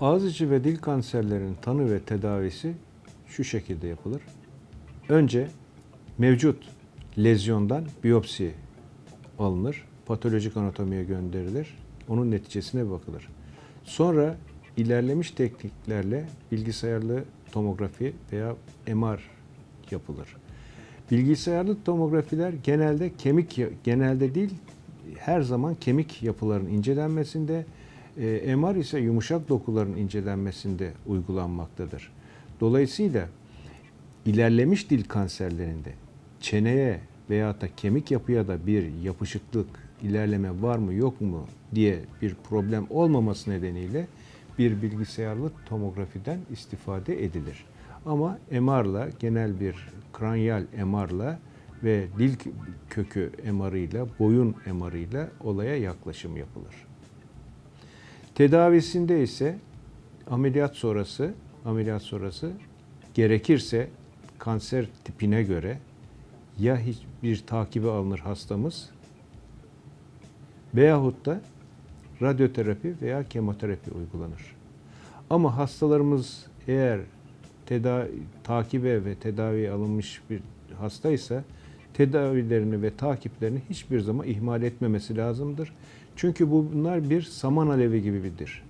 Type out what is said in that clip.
Ağız içi ve dil kanserlerinin tanı ve tedavisi şu şekilde yapılır. Önce mevcut lezyondan biyopsi alınır, patolojik anatomiye gönderilir, onun neticesine bakılır. Sonra ilerlemiş tekniklerle bilgisayarlı tomografi veya MR yapılır. Bilgisayarlı tomografiler genelde kemik genelde değil her zaman kemik yapıların incelenmesinde, e, MR ise yumuşak dokuların incelenmesinde uygulanmaktadır. Dolayısıyla ilerlemiş dil kanserlerinde çeneye veya da kemik yapıya da bir yapışıklık, ilerleme var mı yok mu diye bir problem olmaması nedeniyle bir bilgisayarlı tomografiden istifade edilir. Ama MR'la genel bir kranyal MR'la ve dil kökü MR'ıyla, boyun MR'ıyla olaya yaklaşım yapılır. Tedavisinde ise ameliyat sonrası, ameliyat sonrası gerekirse kanser tipine göre ya hiçbir takibe alınır hastamız veyahut da radyoterapi veya kemoterapi uygulanır. Ama hastalarımız eğer tedavi, takibe ve tedaviye alınmış bir hastaysa tedavilerini ve takiplerini hiçbir zaman ihmal etmemesi lazımdır. Çünkü bunlar bir saman alevi gibidir.